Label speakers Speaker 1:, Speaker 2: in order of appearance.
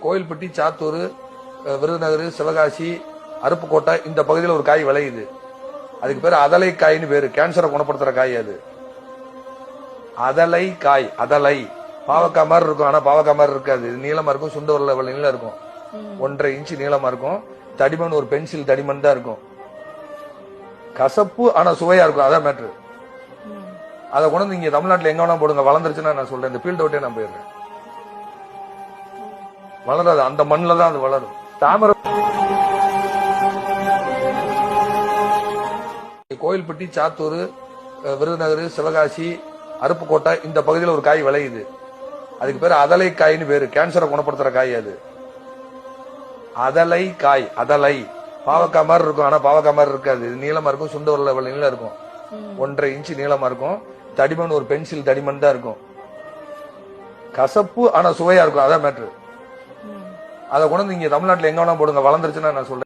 Speaker 1: கோயில்பட்டி சாத்தூர் விருதுநகர் சிவகாசி அருப்புக்கோட்டை இந்த பகுதியில் ஒரு காய் விளையுது. அதுக்கு பேர் அதலை காய்னு பேரு. கேன்சரை குணப்படுத்துற காய் அது. அதலை காய் அதலை. பாவக்காய் மாதிரி இருக்கும் ஆனா பாவக்காய் மாதிரி இருக்காது. நீளமா இருக்கும் சுண்ட உருளை இவ்வளவு நீளம் இருக்கும். ஒன்றரை இன்ச்சு நீளமா இருக்கும். தடிமன் ஒரு பென்சில் தடிமன் தான் இருக்கும். கசப்பு ஆனா சுவையா இருக்கும். அதான் மேட்ரு அதை கொண்டு வந்து இங்க தமிழ்நாட்டுல எங்க வேணா போடுங்க. வளர்ந்துருச்சுன்னா நான் சொல்றேன். இந்த ஃபீல்ட் விட்டே நான் போயிடுறேன். வளராது. அந்த மண்ணில் தான் அது வளரும். தாமரை கோயில்பட்டி சாத்தூர் விருதுநகர் சிவகாசி அருப்புக்கோட்டை இந்த பகுதியில் ஒரு காய் விளையுது. அதுக்கு பேர் அதலை காய்னு பேரு. கேன்சரை குணப்படுத்துற காய் அது. அதலை காய் அதலை. பாவக்காய் மாதிரி இருக்கும். ஆனா பாவக்காய் மாதிரி இருக்காது. நீளமா இருக்கும். சுண்ட உருளை நீளம் இருக்கும். ஒன்றரை இன்ச்சு நீளமா இருக்கும். தடிமன் ஒரு பென்சில் தடிமன் தான் இருக்கும். கசப்பு ஆனா சுவையா இருக்கும். அதான் மேட்ரு அதை கொண்டு வந்து தமிழ்நாட்டில் தமிழ்நாட்டுல எங்க வேணா போடுங்க. வளர்ந்துருச்சுன்னா நான் சொல்கிறேன்